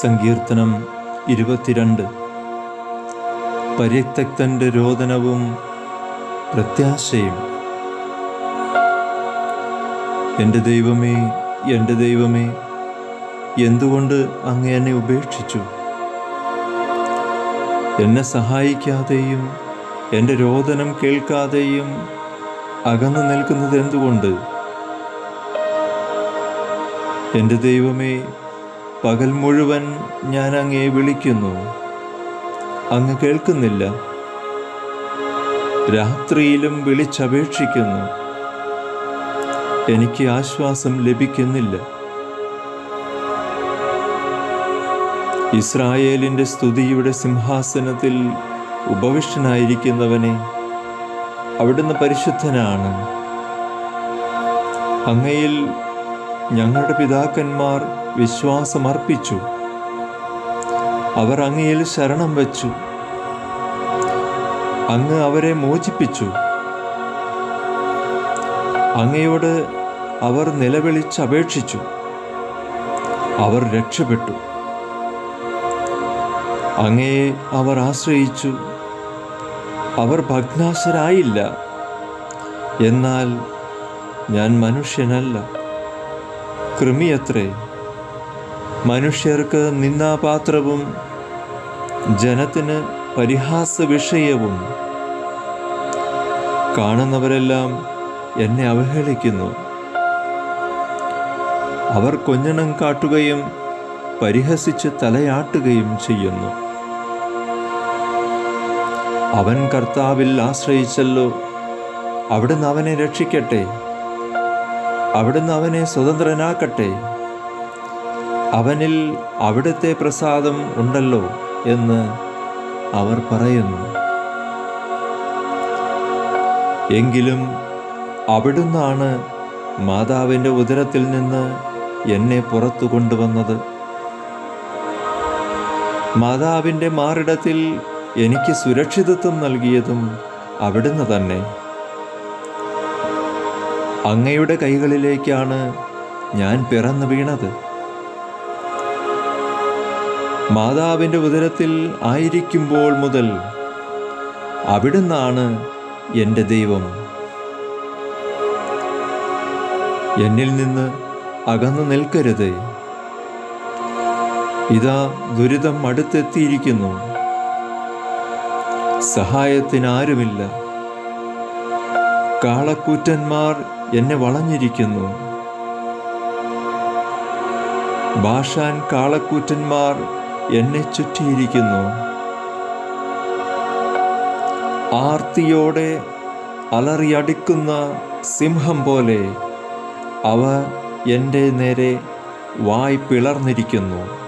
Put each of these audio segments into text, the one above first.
സങ്കീർത്തനം ഇരുപത്തിരണ്ട്. പരിത്യക്തന്റെ രോദനവും പ്രത്യാശയും. എന്റെ ദൈവമേ എന്റെ ദൈവമേ എന്തുകൊണ്ട് അങ്ങ് എന്നെ ഉപേക്ഷിച്ചു? എന്നെ സഹായിക്കാതെയും എന്റെ രോദനം കേൾക്കാതെയും അകന്നു നിൽക്കുന്നത് എന്തുകൊണ്ട്? എന്റെ ദൈവമേ പകൽ മുഴുവൻ ഞാൻ അങ്ങയെ വിളിക്കുന്നു. അങ്ങ് കേൾക്കുന്നില്ല. രാത്രിയിലും വിളിച്ചപേക്ഷിക്കുന്നു. എനിക്ക് ആശ്വാസം ലഭിക്കുന്നില്ല. ഇസ്രായേലിന്റെ സ്തുതിയുടെ സിംഹാസനത്തിൽ ഉപവിഷ്ടനായിരിക്കുന്നവനെ അവിടുന്ന് പരിശുദ്ധനാണ്. അങ്ങയിൽ ഞങ്ങളുടെ പിതാക്കന്മാർ വിശ്വാസമർപ്പിച്ചു. അവർ അങ്ങയിൽ ശരണം വച്ചു. അങ്ങ് അവരെ മോചിപ്പിച്ചു. അങ്ങയോട് അവർ നിലവിളിച്ചപേക്ഷിച്ചു അവർ രക്ഷപ്പെട്ടു. അങ്ങയെ അവർ ആശ്രയിച്ചു. അവർ ഭഗ്നാശരായില്ല. എന്നാൽ ഞാൻ മനുഷ്യനല്ല. കൃമിയത്രേ. മനുഷ്യർക്ക് നിന്ദാപാത്രവും ജനത്തിന് പരിഹാസ വിഷയവും കാണുന്നവരെല്ലാം എന്നെ അവഹേളിക്കുന്നു. അവർ കൊഞ്ഞണം കാട്ടുകയും പരിഹസിച്ച് തലയാട്ടുകയും ചെയ്യുന്നു. അവൻ കർത്താവിൽ ആശ്രയിച്ചല്ലോ. അവിടുന്ന് അവനെ രക്ഷിക്കട്ടെ. അവിടുന്ന് അവനെ സ്വതന്ത്രനാക്കട്ടെ. അവനിൽ അവിടുത്തെ പ്രസാദം ഉണ്ടല്ലോ എന്ന് അവർ പറയുന്നു. എങ്കിലും അവിടുന്നാണ് മാതാവിന്റെ ഉദരത്തിൽ നിന്ന് എന്നെ പുറത്തു കൊണ്ടുവന്നത്. മാതാവിന്റെ മാറിടത്തിൽ എനിക്ക് സുരക്ഷിതത്വം നൽകിയതും അവിടുന്ന് തന്നെ. അങ്ങയുടെ കൈകളിലേക്കാണ് ഞാൻ പിറന്നു വീണത്. മാതാവിന്റെ ഉദരത്തിൽ ആയിരിക്കുമ്പോൾ മുതൽ അവിടുന്നാണ് എന്റെ ദൈവം. എന്നിൽ നിന്ന് അകന്നു നിൽക്കരുത്. ഇതാ ദുരിതം അടുത്തെത്തിയിരിക്കുന്നു. സഹായത്തിനാരുമില്ല കാളക്കൂറ്റന്മാർ എന്നെ വളഞ്ഞിരിക്കുന്നു. ഭാഷാൻ കാളക്കൂറ്റന്മാർ എന്നെ ചുറ്റിയിരിക്കുന്നു. ആർത്തിയോടെ അലറിയടിക്കുന്ന സിംഹം പോലെ അവ എന്റെ നേരെ വായ് പിളർന്നിരിക്കുന്നു.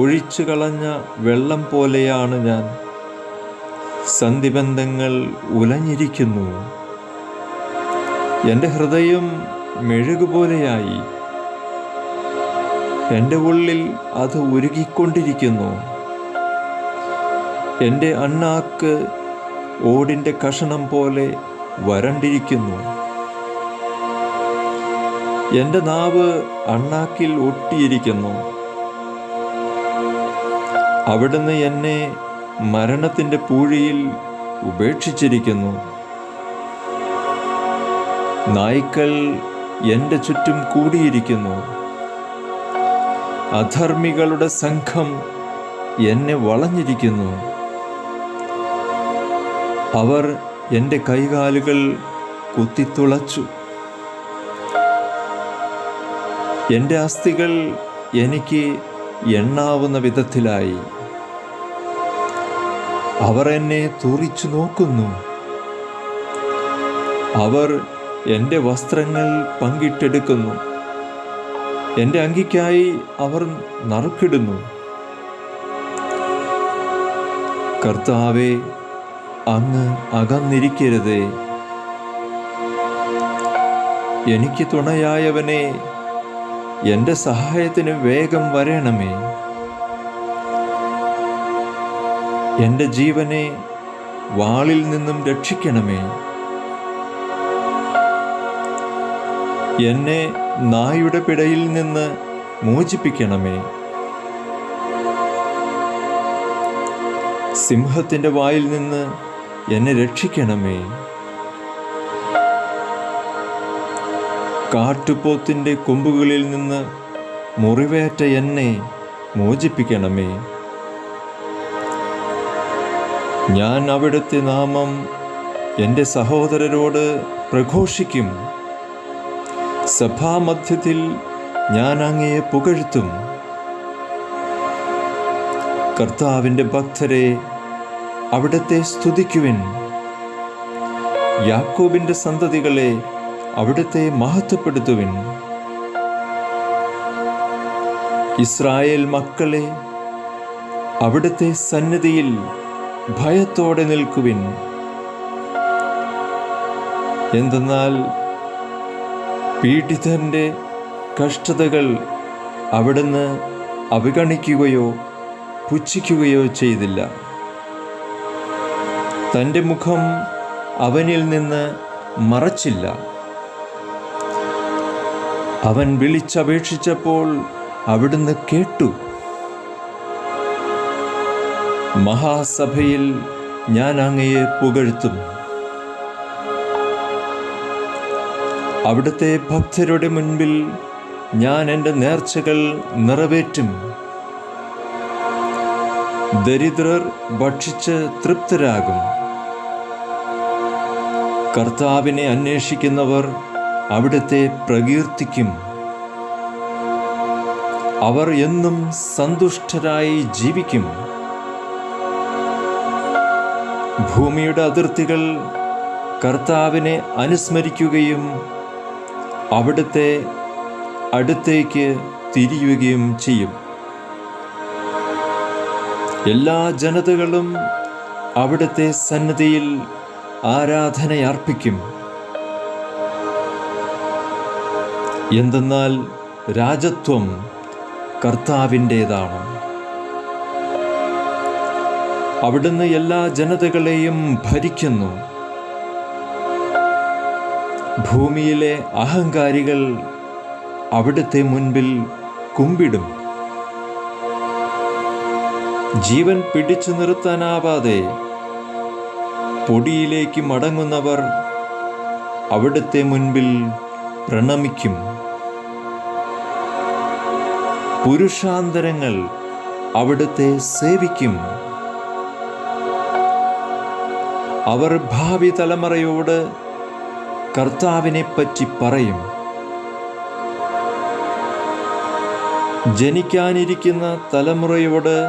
ഒഴിച്ചു കളഞ്ഞ വെള്ളം പോലെയാണ് ഞാൻ. സന്ധിബന്ധങ്ങൾ ഉലഞ്ഞിരിക്കുന്നു. എന്റെ ഹൃദയം മെഴുകുപോലെയായി. എന്റെ ഉള്ളിൽ അത് ഉരുകിക്കൊണ്ടിരിക്കുന്നു. എന്റെ അണ്ണാക്ക് ഓടിന്റെ കഷണം പോലെ വരണ്ടിരിക്കുന്നു. എന്റെ നാവ് അണ്ണാക്കിൽ ഒട്ടിയിരിക്കുന്നു. അവിടുന്ന് എന്നെ മരണത്തിന്റെ പൂഴിയിൽ ഉപേക്ഷിച്ചിരിക്കുന്നു. നായ്ക്കൾ എന്റെ ചുറ്റും കൂടിയിരിക്കുന്നു. അധർമ്മികളുടെ സംഘം എന്നെ വളഞ്ഞിരിക്കുന്നു. അവർ എന്റെ കൈകാലുകൾ കുത്തിത്തുളച്ചു. എന്റെ അസ്ഥികൾ എനിക്ക് എണ്ണാവുന്ന വിധത്തിലായി. അവർ എന്നെ തുറിച്ചു നോക്കുന്നു. അവർ എന്റെ വസ്ത്രങ്ങൾ പങ്കിട്ടെടുക്കുന്നു. എന്റെ അങ്കിക്കായി അവർ നറുക്കിടുന്നു. കർത്താവെ അങ്ങ് അകന്നിരിക്കരുതേ. എനിക്ക് തുണയായവനെ എന്റെ സഹായത്തിന് വേഗം വരണമേ. എന്റെ ജീവനെ വാളിൽ നിന്നും രക്ഷിക്കണമേ. എന്നെ നായുടെ പിടയിൽ നിന്ന് മോചിപ്പിക്കണമേ. സിംഹത്തിന്റെ വായിൽ നിന്ന് എന്നെ രക്ഷിക്കണമേ. കാട്ടുപോത്തിന്റെ കൊമ്പുകളിൽ നിന്ന് മുറിവേറ്റ എന്നെ മോചിപ്പിക്കണമേ. ഞാൻ അവിടുത്തെ നാമം എന്റെ സഹോദരരോട് പ്രഘോഷിക്കും. സഭാമധ്യത്തിൽ ഞാൻ അങ്ങയെ പുകഴ്ത്തും. കർത്താവിന്റെ ഭക്തരെ അവിടത്തെ സ്തുതിക്കുവിൻ. യാക്കോബിന്റെ സന്തതികളെ അവിടത്തെ മഹത്വപ്പെടുത്തുവിൻ. ഇസ്രായേൽ മക്കളെ അവിടുത്തെ സന്നിധിയിൽ ഭയത്തോടെ നിൽക്കുവിൻ. എന്തെന്നാൽ പീഡിതന്റെ കഷ്ടതകൾ അവിടുന്ന് അവഗണിക്കുകയോ പുച്ഛിക്കുകയോ ചെയ്തില്ല. തന്റെ മുഖം അവനിൽ നിന്ന് മറച്ചില്ല. അവൻ വിളിച്ചപേക്ഷിച്ചപ്പോൾ അവിടുന്ന് കേട്ടു. മഹാസഭയിൽ ഞാൻ അങ്ങയെ പുകഴ്ത്തും. അവിടുത്തെ ഭക്തരുടെ മുൻപിൽ ഞാൻ എന്റെ നേർച്ചകൾ നിറവേറ്റും. ദരിദ്രർ ഭക്ഷിച്ച് തൃപ്തരാകും. കർത്താവിനെ അന്വേഷിക്കുന്നവർ അവിടുത്തെ പ്രകീർത്തിക്കും. അവർ എന്നും സന്തുഷ്ടരായി ജീവിക്കും. ഭൂമിയുടെ അതിർത്തികൾ കർത്താവിനെ അനുസ്മരിക്കുകയും അവിടുത്തെ അടുത്തേക്ക് തിരിയുകയും ചെയ്യും. എല്ലാ ജനതകളും അവിടുത്തെ സന്നദ്ധിയിൽ ആരാധനയർപ്പിക്കും. എന്തെന്നാൽ രാജത്വം കർത്താവിന്റേതാണ്. അവിടുന്ന് എല്ലാ ജനതകളെയും ഭരിക്കുന്നു. ഭൂമിയിലെ അഹങ്കാരികൾ അവിടുത്തെ മുൻപിൽ കുമ്പിടും. ജീവൻ പിടിച്ചു നിർത്താനാവാതെ പൊടിയിലേക്ക് മടങ്ങുന്നവർ അവിടുത്തെ മുൻപിൽ പ്രണമിക്കും. പുരുഷാന്തരങ്ങൾ അവിടുത്തെ സേവിക്കും. അവർ ഭാവി തലമുറയോട് കർത്താവിനെ പറ്റി പറയും. ജനിക്കാനിരിക്കുന്ന തലമുറയോട്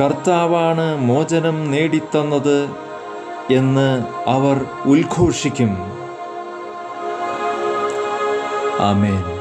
കർത്താവാണ് മോചനം നേടിത്തന്നത് എന്ന് അവർ ഉദ്ഘോഷിക്കും ആമേൻ.